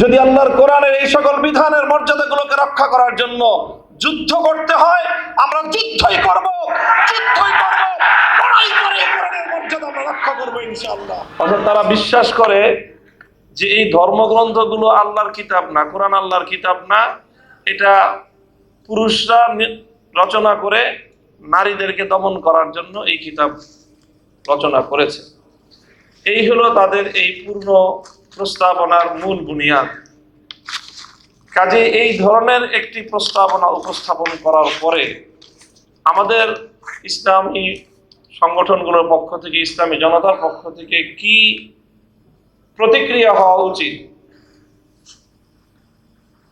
যদি আল্লাহর কোরআনের এই সকল বিধানের মর্যাদাগুলোকে রক্ষা করার জন্য যুদ্ধ করতে হয়, আমরা যুদ্ধই করব যুদ্ধই করব, লড়াই করে কোরআনের মর্যাদা আমরা রক্ষা করব ইনশাআল্লাহ। অর্থাৎ তারা বিশ্বাস করে যে এই ধর্মগ্রন্থগুলো আল্লাহর কিতাব না, কোরআন আল্লাহর কিতাব না, এটা পুরুষরা রচনা করে নারীদেরকে দমন করার জন্য এই কিতাব রচনা করেছে। এই হলো তাদের এই পূর্ণ প্রস্তাবনার মূল বুনিয়াদ। কাজে এই ধরনের একটি প্রস্তাবনা উপস্থাপন করার পরে আমাদের ইসলামী সংগঠনগুলোর পক্ষ থেকে, ইসলামী জনতার পক্ষ থেকে কি প্রতিক্রিয়া হওয়া উচিত?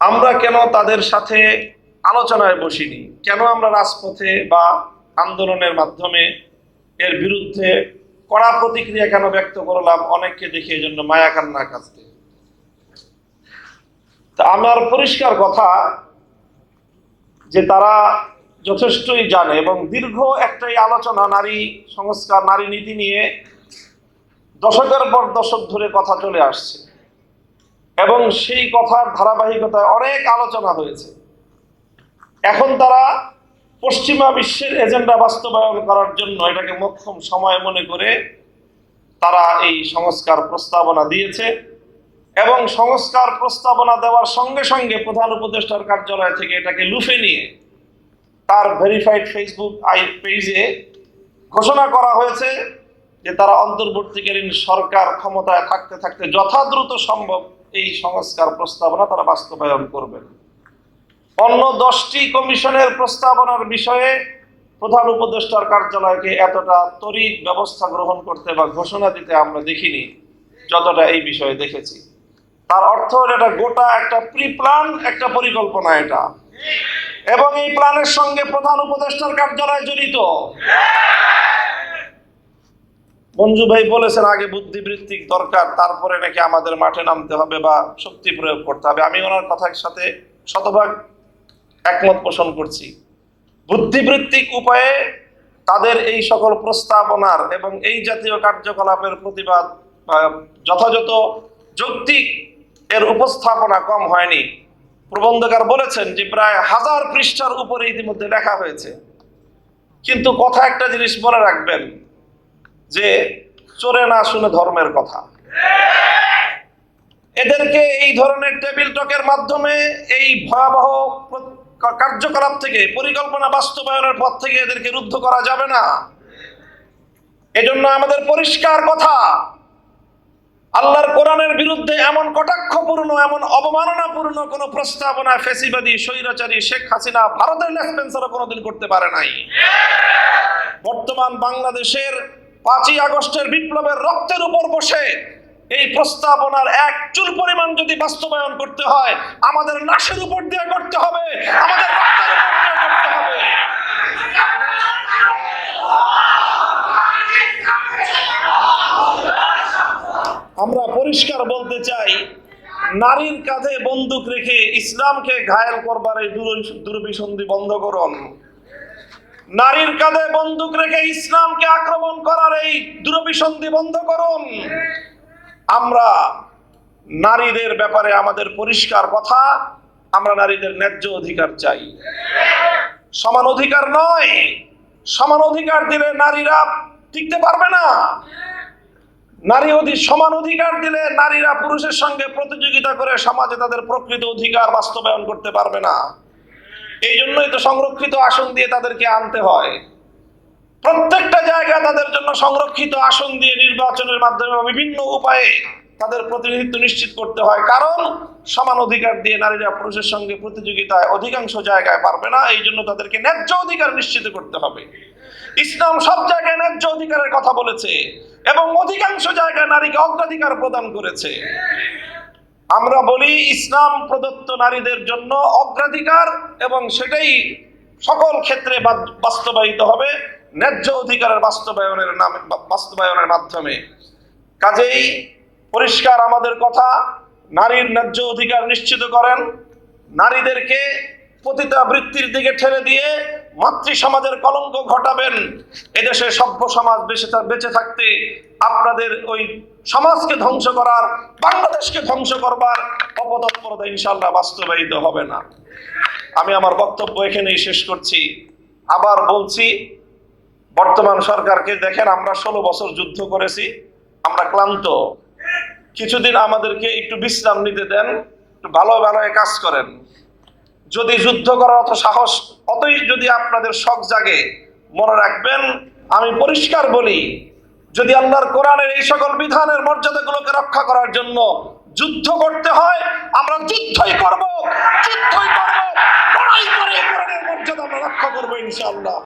আমরা কেন তাদের সাথে আলোচনায় বসিনি? কেন আমরা রাজপথে বা আন্দোলনের মাধ্যমে এর বিরুদ্ধে কড়া প্রতিক্রিয়া কেন ব্যক্ত করলাম? অনেককে দেখে এই জন্য মায়া কান্না কাঁদতে তা আমার পরিষ্কার কথা যে তারা যথেষ্টই জানে এবং দীর্ঘ একটাই আলোচনা, নারী সংস্কার, নারী নীতি নিয়ে দশকের পর দশক ধরে কথা চলে আসছে। এবং সেই কথার ধারাবাহিকতায় অনেক আলোচনা হয়েছে। এখন তারা পশ্চিমা বিশ্বের এজেন্ডা বাস্তবায়ন করার জন্য এটাকে মোক্ষম সময় মনে করে তারা এই সংস্কার প্রস্তাবনা দিয়েছে এবং সংস্কার প্রস্তাবনা দেওয়ার সঙ্গে সঙ্গে প্রধান উপদেষ্টার কার্যালয় থেকে এটাকে লুফে নিয়ে তার ভেরিফাইড ফেসবুক আই পেজে ঘোষণা করা হয়েছে যে তারা অন্তর্বর্তীকালীন সরকার ক্ষমতায় থাকতে থাকতে যথাদ্রুত সম্ভব এই সংস্কার প্রস্তাবনা তারা বাস্তবায়ন করবেন। অন্য দশটি কমিশনের প্রস্তাবনার বিষয়ে প্রধান উপদেষ্টার কার্যালয়কে এতটা তড়িৎ ব্যবস্থা গ্রহণ করতে বা ঘোষণা দিতে আমরা দেখিনি, যতটা এই বিষয়ে দেখেছি। তার অর্থ এটা গোটা একটা প্রি প্ল্যান একটা পরিকল্পনা এটা। এবং এই প্ল্যানের সঙ্গে প্রধান উপদেষ্টার কার্যালয় জড়িত। মঞ্জু ভাই বলেছেন, আগে বুদ্ধিবৃত্তিক দরকার, তারপরে নাকি আমাদের মাঠে নামতে হবে বা শক্তি প্রয়োগ করতে হবে। আমি ওনার কথার সাথে শতভাগ একমত পোষণ করছি। বুদ্ধিবৃত্তিক উপায়ে তাদের এই সকল প্রস্তাবনার এবং এই জাতীয় কার্যকলাপের প্রতিবাদ যথাযথ যৌক্তিক এর উপস্থাপনা কম হয়নি। প্রবন্ধকার বলেছেন যে, প্রায় হাজার পৃষ্ঠার উপরে ইতিমধ্যে লেখা হয়েছে। কিন্তু কথা একটা জিনিস মনে রাখবেন, যে চোরে না শুনে ধর্মের কথা। এদেরকে এই ধরনের টেবিল টকের মাধ্যমে এই ভয়াবহ কার্যকলাপ থেকে, পরিকল্পনা বাস্তবায়নের পথ থেকে এদেরকে রুদ্ধ করা যাবে না। এজন্য আমাদের পরিষ্কার কথা, আল্লাহর কোরআনের বিরুদ্ধে এমন কটাক্ষপূর্ণ, এমন অবমাননাপূর্ণ কোনো প্রস্তাবনা ফেসিবাদী, স্বৈরাচারী শেখ হাসিনা ভারতের লেসপেন্সারও কোনোদিন করতে পারে নাই। বর্তমান বাংলাদেশের পাঁচই আগস্টের বিপ্লবের রক্তের উপর বসে এই প্রস্তাবনার এক চুল পরিমাণ যদি বাস্তবায়ন করতে হয়, আমাদের লাশের উপর দিয়ে করতে হবে, আমাদের রক্তের উপর দিয়ে করতে হবে। আমরা পরিষ্কার বলতে চাই, নারীর কাঁধে বন্দুক রেখে ইসলামকে ঘায়েল করবার এই দূর- দুরভিসন্ধি বন্ধ করুন। নারীর কাঁধে বন্দুক রেখে ইসলামকে আক্রমণ করার এই দুরভিসন্ধি বন্ধ করুন। আমরা নারীদের ব্যাপারে আমাদের পরিষ্কার কথা, আমরা নারীদের ন্যায্য অধিকার চাই। সমান অধিকার নয়, সমান অধিকার দিলে নারীরা টিকতে পারবে না। নারী অধি, সমান অধিকার দিলে নারীরা পুরুষের সঙ্গে প্রতিযোগিতা করে সমাজে তাদের প্রকৃত অধিকার বাস্তবায়ন করতে পারবে না। এই জন্যই তো সংরক্ষিত আসন দিয়ে তাদেরকে আনতে হয়। প্রত্যেকটা জায়গায় তাদের জন্য সংরক্ষিত আসন দিয়ে নির্বাচনের মাধ্যমে বিভিন্ন উপায়ে তাদের প্রতিনিধিত্ব নিশ্চিত করতে হয়। কারণ সমান অধিকার দিয়ে নারীরা পুরুষের সঙ্গে প্রতিযোগিতায় অধিকাংশ জায়গায় পারবে না, এই জন্য তাদেরকে ন্যায্য অধিকার নিশ্চিত করতে হবে। ইসলাম সব জায়গায় ন্যায্য অধিকারের কথা বলেছে এবং অধিকাংশ জায়গায় নারীকে অগ্রাধিকার প্রদান করেছে। আমরা বলি, ইসলাম প্রদত্ত নারীদের জন্য অগ্রাধিকার এবং সেটাই সকল ক্ষেত্রে বাস্তবায়িত হবে। ন্যায্য অধিকারের বাস্তবায়নের নামে, বাস্তবায়নের মাধ্যমে। কাজেই পরিষ্কার আমাদের কথা, নারীর ন্যায্য অধিকার নিশ্চিত করেন। নারীদেরকে পতিতা বৃত্তির দিকে ঠেলে দিয়ে মাতৃ সমাজের কলঙ্ক ঘটাবেন। এদেশে সভ্য সমাজ বেঁচে বেঁচে থাকতে আপনাদের ওই সমাজকে ধ্বংস করার, বাংলাদেশকে ধ্বংস করবার অপতৎপরতা ইনশাল্লাহ বাস্তবায়িত হবে না। আমি আমার বক্তব্য এখানেই শেষ করছি। আবার বলছি বর্তমান সরকারকে দেখেন, আমরা ষোলো বছর যুদ্ধ করেছি, আমরা ক্লান্ত। কিছুদিন আমাদেরকে একটু বিশ্রাম নিতে দেন, একটু ভালো ভালো কাজ করেন। যদি যুদ্ধ করার অত সাহস, অতই যদি আপনাদের শখ জাগে, মনে রাখবেন, আমি পরিষ্কার বলি, যদি আল্লাহর কোরআনের এই সকল বিধানের মর্যাদাগুলোকে রক্ষা করার জন্য যুদ্ধ করতে হয়, আমরা যুদ্ধই করব যুদ্ধই করব, লড়াই করে কোরআনের মর্যাদা আমরা রক্ষা করব ইনশাআল্লাহ।